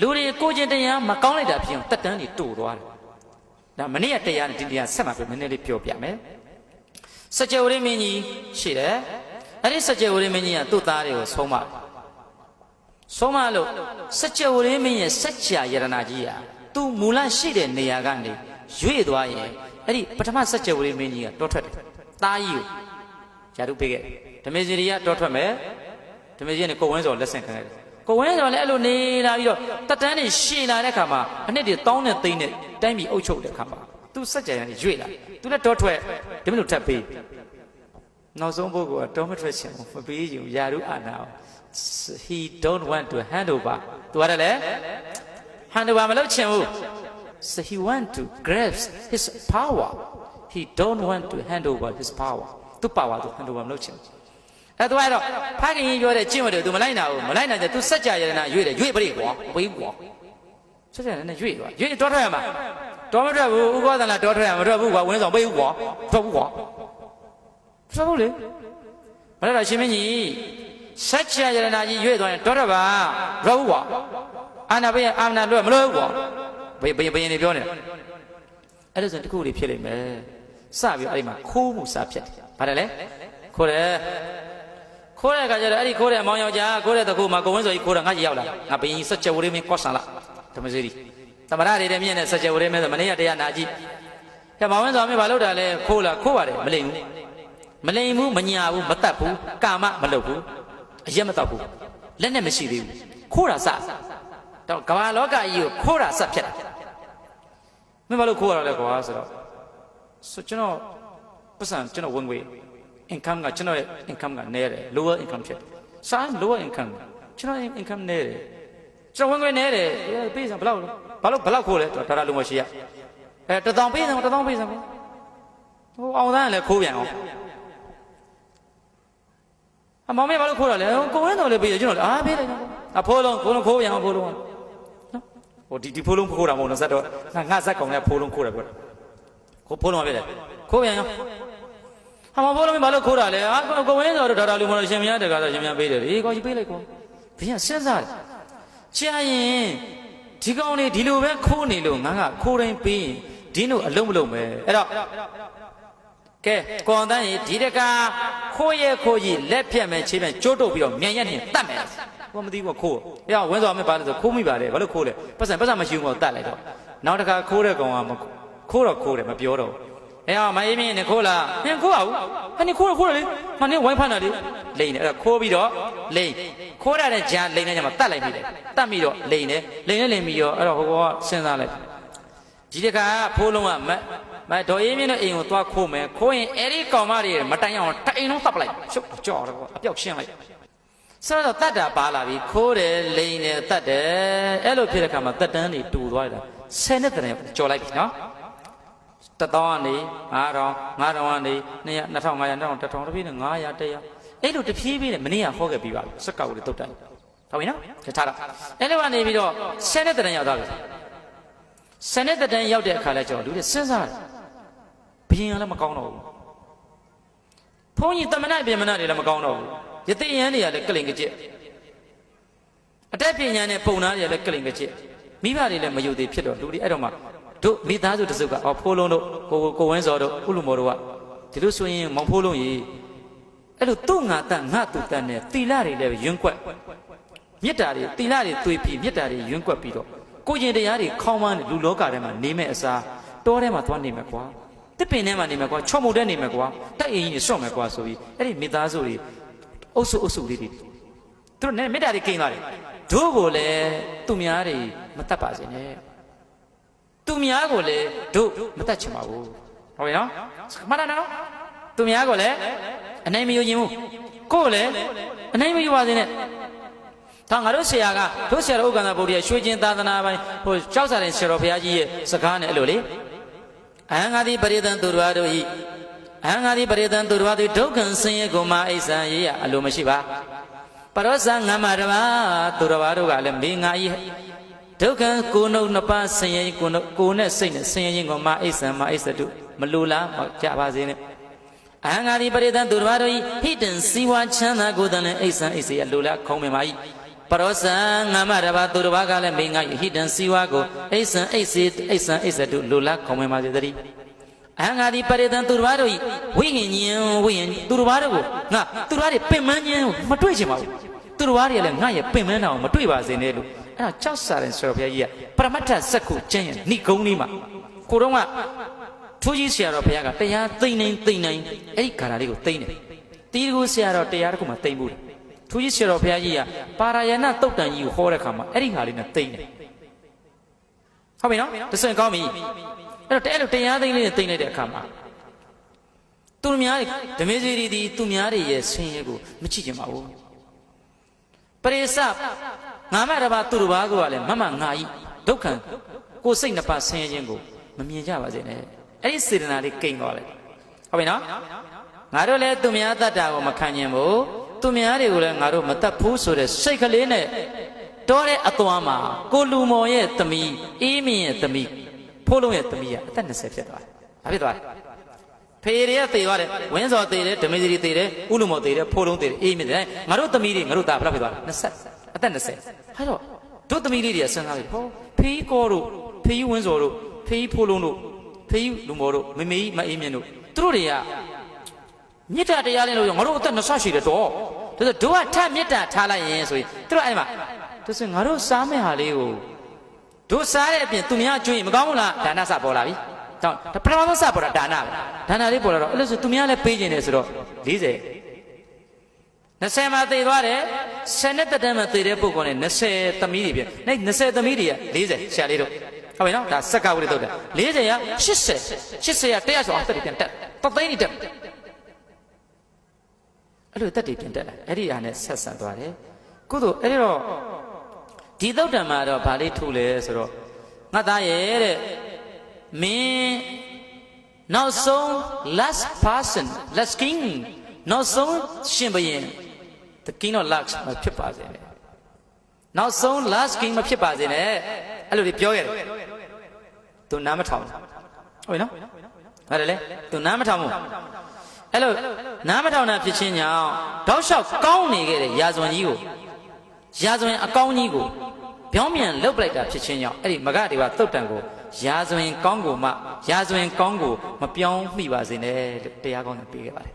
လူတွေကိုချင်းတရားမကောင်းလိုက်တာဖြစ်အောင်တက်တန်းတွေတူသွားတယ်ဒါမနေ့ကတရားနဲ့ဒီတရားဆက်မှာပဲနည်းနည်းလေးပြောပြမယ်စကြဝဠာမင်းကြီးရှိတယ်အဲ့ဒီစကြဝဠာမင်းကြီးကသူ့သားတွေကိုဆုံးမဆုံးမလို့စကြဝဠာမင်းရဲ့စัจ जा ယရနာကြီးဟာသူမူလရှိတဲ့နေရာကနေရွေ့သွားရင်အဲ့ဒီပထမစัจ जा ဝဠာမင်းကြီးကတောထွက်တယ်သားကြီးကိုယာရုပေးခဲ့ဓမေဇီရီကတောထွက်မယ်ဓမေဇီကနေကိုဝင်းစောလက်ဆင့်ခံခဲ့တယ် ကိုဝင်းစောလည်းအဲ့လိုနေလာပြီးတော့တက်တန်းနေရှည်လာတဲ့ခါမှာအနှစ်တွေတောင်းနဲ့သိန်းနဲ့တိုင်းပြည်အုပ်ချုပ်တဲ့ခါမှာသူစัจ जा ရနေရွေ့လာသူလည်းတောထွက်ဒီမလို့ထပ်ပေးနောက်ဆုံးပုဂ္ဂိုလ်ကတောမထွက်ချင်ဘူးမပေးချင်ဘူးယာရုအာနာကို he don't want to hand over သူရတယ်လေ hand over မလုပ်ချင်ဘူး so he want to grasp his power he don't want to hand over his power သူ power သူ hand over မလုပ်ချင်ဘူး အဲ့တော့အဲ့တော့ဖခင်ကြီးပြောတဲ့ကျင့်ဝတ်တွေ तू မလိုက်နာဘူးမလိုက်နာကြ तू စัจ जा ရတနာရွေ့တယ်ရွေ့ပရိကွာဝေးကွာစัจ जा ရတနာရွေ့သွားရွေ့တော့ထွက်ရမှာတော်မထွက်ဘူးဥပဒနာတော်ထွက်ရမှာမထွက်ဘူးကွာဝင်းဆောင်ပေးဘူးကွာထွက်ဘူးကွာ ထွက်ဘူးလေဘာလဲတော့ရှင်မင်းကြီးစัจ जा ယရနာကြီးရွေ့သွားရင်တော်တော့ပါရောဘူးကွာအာနာဘယအာနာလွတ်မလို့ကွာဘယဘယဘယနေပြောနေတာအဲ့ဒါဆိုတခုလေးဖြစ်လိမ့်မယ်စပြီးအဲ့ဒီမှာခိုးမှုစဖြစ်တယ်ဘာလဲလဲခိုးတယ် ခိုးတဲ့အခါကျတော့အဲ့ဒီခိုးတဲ့အမောင်ယောက်ျားခိုးတဲ့တခုမှာကိုဝင်းစောကြီးခိုးတာငါကြီးရောက်လာငါဘယင်စัจ जा ဝရမင်းကော့ဆန်လာဓမ္မစရီသမရတွေတဲ့မြင့်တဲ့စัจ जा ဝရမင်းဆိုမနေ့ကတရားနာကြည့်ဟဲ့မောင်ဝင်းစောမင်းဘာလုပ်တာလဲခိုးလာခိုးပါတယ်မလိမ့်ဘူး မလိမ်ဘူးမညာဘူးမတတ်ဘူးကာမမလုပ်ဘူးအရက်မတော့ဘူးလက်နဲ့မရှိသေးဘူးခိုးတာစတော့ကမ္ဘာလောကကြီးကိုခိုးတာစဖြစ်တာမင်းဘာလို့ခိုးရလဲကွာဆိုတော့ဆိုကျွန်တော်ပတ်စံကျွန်တော်ဝင်ငွေ income ကကျွန်တော်ရဲ့ income ကနည်းတယ် lower income ဖြစ်တယ်စား lower income ကျွန်တော် income နည်းတယ်ကျွန်တော်ဝင်ငွေနည်းတယ်အေးပေးစံဘယ်လောက်လဲဘာလို့ဘယ်လောက်ခိုးလဲဒါဒါလုံးမရှိရအဲတစ်တောင်ပေးစံတစ်တောင်ပေးစံဟိုအောင်သားကလည်းခိုးပြန်အောင်အမောင်မေဘာလို့ခိုးတာလဲကိုဝင်းတော်လေးပေးတယ်ကျွန်တော်လည်းအားပေးလိုက်တော့အဖိုးလုံးကိုလုံးခိုးပြန်အောင်ဖိုးလုံးနော်ဟိုဒီဒီဖိုးလုံးခိုးတာမဟုတ်တော့ဇက်တော့ငါငါဇက်ကောင်လည်းဖိုးလုံးခိုးတယ်ပြောတာကိုဖိုးလုံးမပေးတယ်ခိုးပြန်ရော အမောင်ဖိုးလုံးဘာလို့ခိုးတာလဲအာကိုဝင်းတော်တို့ဒေါက်တာလူမလို့ရှင်မရတကားဆိုရှင်မရပေးတယ်အေးကောကြီးပေးလိုက်ကောဘင်းကစဉ်းစားတယ်ကြာရင်ဒီကောင်လေးဒီလိုပဲခိုးနေလို့ငါကခိုးတိုင်းပေးရင်ဒီတို့အလုံးမလုံးပဲအဲ့တော့ကဲကွန်တန်းကြီးဒီတကာခိုးရဲခိုးကြီးလက်ဖြတ်မယ်ခြေဖြတ်ကျိုးတုပ်ပြီးတော့မြန်ရက်နဲ့တတ်မယ်ကိုမသိဘူးခိုးရအောင်ဝင်းစော်မင်းပါလို့ဆိုခိုးမိပါတယ်ဘာလို့ခိုးလဲပတ်စံပတ်စံမရှိဘူးတော့တတ်လိုက်တော့နောက်တခါခိုးတဲ့ကောင်ကမခိုးတော့ခိုးတယ်မပြောတော့ အဲအောင်မအေးမင်းနဲ့ခိုးလားနင်ခိုးအောင်ဟာနင်ခိုးတော့ခိုးတယ်လေဟာနင်ဝိုင်းဖန်တာလေလိန်တယ်အဲ့ဒါခိုးပြီးတော့လိန်ခိုးရတဲ့ဂျာလိန်တဲ့ညမှာတတ်လိုက်ပြီတယ်တတ်ပြီးတော့လိန်တယ်လိန်နဲ့လိန်ပြီးတော့အဲ့တော့ဟိုကောစဉ်းစားလိုက်ဒီတခါဖိုးလုံးကမမဒေါ်ရင်းမြင့်တဲ့အိမ်ကိုသွားခိုးမယ်ခိုးရင်အဲ့ဒီကောင်မတွေမတိုင်အောင်တအိမ်လုံးတပ်ပလိုက်ရှုပ်ကြော်တော့အပြောက်ရှင်းလိုက်ဆိုတော့တတ်တာပါလာပြီခိုးတယ်လိန်တယ်တတ်တယ်အဲ့လိုဖြစ်တဲ့ခါမှာတက်တန်းတွေတူသွားတယ်ဆယ်နှစ်တည်းကြော်လိုက်ပြီနော် တသောင်းကနေ9000 9000ကနေ200 2500 1000 1000တပြည့်နဲ့900 100အဲ့လိုတဖြည်းဖြည်းနဲ့မနေ့ကဟောခဲ့ပြီးပါပြီစက်ကောက်တွေတုတ်တယ်ဟုတ်ပြီနော်ထားတာအဲ့လိုကနေပြီးတော့ဆယ်နှစ်တည်းရောက်သွားပြီဆယ်နှစ်သက်တမ်းရောက်တဲ့အခါလဲကျွန်တော်လူတွေစဉ်းစားတယ်ဘယင်ကလည်းမကောင်းတော့ဘူးဘုန်းကြီးတမနာပြင်မနာတွေလည်းမကောင်းတော့ဘူးယသိယန်းတွေကလည်းကလင်ကကြက်အတက်ပညာနဲ့ပုံနာတွေလည်းကလင်ကကြက်မိဘတွေလည်းမယုံသေးဖြစ်တော့လူတွေအဲ့တော့မှ တို့မိသားစုတစ်စုကအော်ဖိုးလုံးတို့ကိုကိုဝင်းစောတို့ဥလူမော်တို့ကဒီလိုဆိုရင်မောင်ဖိုးလုံးကြီးအဲ့လိုသူ့ငါတန်ငါသူတန်နဲ့တီလာတွေလည်းယွန်းကွက်မြစ်တာတွေတီလာတွေသွေးပြီးမြစ်တာတွေယွန်းကွက်ပြီးတော့ကိုကျင်တရားတွေခေါင်းမန်းလူလောကထဲမှာနေမဲ့အစားတောထဲမှာသွားနေမယ်ကွာတစ်ပင်ထဲမှာနေမယ်ကွာချော့မုတ်ထဲနေမယ်ကွာတိုက်ရင်ကြီးဆော့မယ်ကွာဆိုပြီးအဲ့ဒီမိသားစုတွေအုပ်စုအုပ်စုလေးတွေသူတို့နဲ့မေတ္တာတွေကိန်းသွားတယ်တို့ကိုလည်းသူများတွေမတတ်ပါစေနဲ့ သူများကိုလည်းတို့မတတ်ချင်ပါဘူးဟုတ်ပြီနော်မှန်တယ်နော်သူများကိုလည်းအနိုင်မယူခြင်းဘူးကိုယ်ကိုလည်းအနိုင်မယူပါစေနဲ့ဒါငါတို့ဆရာကတို့ဆရာတော်ဥက္ကန္တဗုဒ္ဓရဲ့ရွှေကျင်သာသနာပိုင်းဟိုကြောက်စာတဲ့ဆရာတော်ဘုရားကြီးရဲ့စကားနဲ့အဲ့လိုလေအဟံငါတိပရိသံသူတော်တို့ဤအဟံငါတိပရိသံသူတော်တို့ဒုက္ခံဆင်းရဲကိုမအိဆံရေးရအလိုမရှိပါပရောဇငမ္မတဘာသူတော်တို့ကလည်းမေငါဤ ဒုက္ခံကိုနှုတ်နှစ်ပါးဆင်းရဲကိုနှုတ်ကိုနဲ့စိတ်နဲ့ဆင်းရဲခြင်းကိုမအိဆံမအိဆတုမလိုလားမကြပါစေနဲ့အဟံငါတိပရိသံသူတော်တို့ဤဟိတံစီဝါချမ်းသာကိုယ်တန်လည်းအိဆံအိစေရလိုလားခေါင်းမြင်ပါ၏ပရောဇံငမတဘာသူတစ်ပါးကလည်းမိငါဟိတံစီဝါကိုအိဆံအိစေအိဆံအိစတုလူလခေါ်ဝင်ပါစေတည်းအဟံငါဒီပရိသံသူတစ်ပါးတို့ဤဝိညာဉ်ညင်ဝိညာဉ်သူတစ်ပါးတို့ကိုငါသူတစ်ပါးတွေပင်မညင်မတွေ့ချင်ပါဘူးသူတစ်ပါးတွေလည်းငါရဲ့ပင်မနာအောင်မတွေ့ပါစေနဲ့လို့ အဲ့ဒါကြောက်စာရင်ဆိုတော့ဘုရားကြီးကပရမတ္ထစက္ခုကျင့်ရဏိကုံလေးမှာကိုတော့ကထိုးကြီးဆရာတော်ဘုရားကတရားသိမ့်နေသိမ့်နေအဲ့ဒီခါလာလေးကိုသိမ့်တယ်တီးကိုဆရာတော်တရားတစ်ခုမှသိမ့်ဘူးတယ်သူကြီးဆရာတော်ဘုရားကြီးကပါရာယနာတုတ်တန်ကြီးကိုဟောတဲ့ခါမှာအဲ့ဒီဟာလေးနဲ့သိမ့်တယ်ဟုတ်ပြီနော်တဆွင်ကောင်းပြီအဲ့တော့တဲ့အဲ့လိုတရားသိမ့်လေးနဲ့သိမ့်လိုက်တဲ့အခါမှာသူများတွေဓမေဇီရီဒီသူများတွေရဲ့ဆင်းရဲကိုမကြည့်ကြပါဘူးပရိသ ငါမတဘာသူတစ်ပါးကလည်းမမငါဤဒုက္ခံကိုယ်စိတ်နှစ်ပါးဆင်းရဲခြင်းကိုမမြင်ကြပါစေနဲ့အဲ့ဒီစေတနာလေးကိန်းသွားလိုက်ဟုတ်ပြီနော်ငါတို့လည်းသူများတတ်တာကိုမခံရင်ဘူးသူများတွေကိုလည်းငါတို့မတတ်ဘူးဆိုတဲ့စိတ်ကလေးနဲ့တောတဲ့အသွားမှာကိုလူမော်ရဲ့သမီးအေးမင်းရဲ့သမီးဖိုးလုံးရဲ့သမီးကအသက်20ဖြစ်သွားတယ်။ဘာဖြစ်သွားလဲ။ဖေတွေကသေသွားတယ်ဝင်းစော်သေတယ်ဓမေစီတွေသေတယ်ဥလူမော်သေတယ်ဖိုးလုံးသေတယ်အေးမင်းသေတယ်ငါတို့သမီးတွေငါတို့သားဘယ်လောက်ဖြစ်သွားလဲ20အ သက်20ဟာတော့တို့သမီးလေးတွေကစဉ်းစားပြီဟောဖေးကောတို့ဖေးဝင်းစော်တို့ဖေးဖိုးလုံးတို့ဖေးလူမော်တို့မမေကြီးမအေးမြင့်တို့သူတို့တွေကမေတ္တာတရားလေးလို့ငါတို့အသက်20ရှိတယ်တော့ဒါဆိုတို့ကထပ်မေတ္တာထားလိုက်ရင်ဆိုရင်တို့အဲ့မှာဒါဆိုငါတို့စားမဲ့ဟာလေးကိုတို့စားတဲ့အပြင်သူများကျွင်းရင်မကောင်းဘူးလားဒါနစပေါ်လာပြီတော့ဒါပထမဆုံးစပေါ်တာဒါနပဲဒါနလေးပေါ်လာတော့အဲ့လိုဆိုသူများလည်းပေးခြင်းတယ်ဆိုတော့40 20မှာသေသွားတယ် 10နဲ့တက်တန်းမှာသေတဲ့ပုဂ္ဂိုလ်နဲ့20သမီးတွေပြည့်အဲ့20သမီးတွေက40ဆရာလေးတို့ဟုတ်ပြီနော်ဒါစက္ကဝိရတုတ်တယ်40က80 80က100ဆိုအောင်တက်ပြန်တက်တသိန်းနေတက်အဲ့လိုတက်တည်ပြန်တက်လာအဲ့ဒီအားနဲ့ဆက်ဆံသွားတယ်ကုသိုလ်အဲ့ဒီတော့ဒီသုတ်တံမှာတော့ဗာလေးထူလဲဆိုတော့ငါသားရဲ့တဲ့မင်းနောက်ဆုံး last person last king နောက်ဆုံးရှင်ဘရင် the king of lux မဖြစ်ပါစေနဲ့နောက်ဆုံး last king မဖြစ်ပါစေနဲ့အဲ့လိုတွေပြောခဲ့တယ်သူနားမထောင်ဘူးဟုတ်ပြီနော်ဟုတ်တယ်လေသူနားမထောင်ဘူးအဲ့လိုနားမထောင်တာဖြစ်ချင်းကြောင့်တောက်လျှောက်ကောင်းနေခဲ့တဲ့ရာဇဝင်ကြီးကိုရာဇဝင်အကောင်းကြီးကိုပြောင်းပြန်လှုပ်ပလိုက်တာဖြစ်ချင်းကြောင့်အဲ့ဒီမဂဒေဝသုတ်တံကိုရာဇဝင်ကောင်းကိုမှရာဇဝင်ကောင်းကိုမပြောင်းမိပါစေနဲ့လို့တရားကောင်းနဲ့ပြေးခဲ့ပါတယ်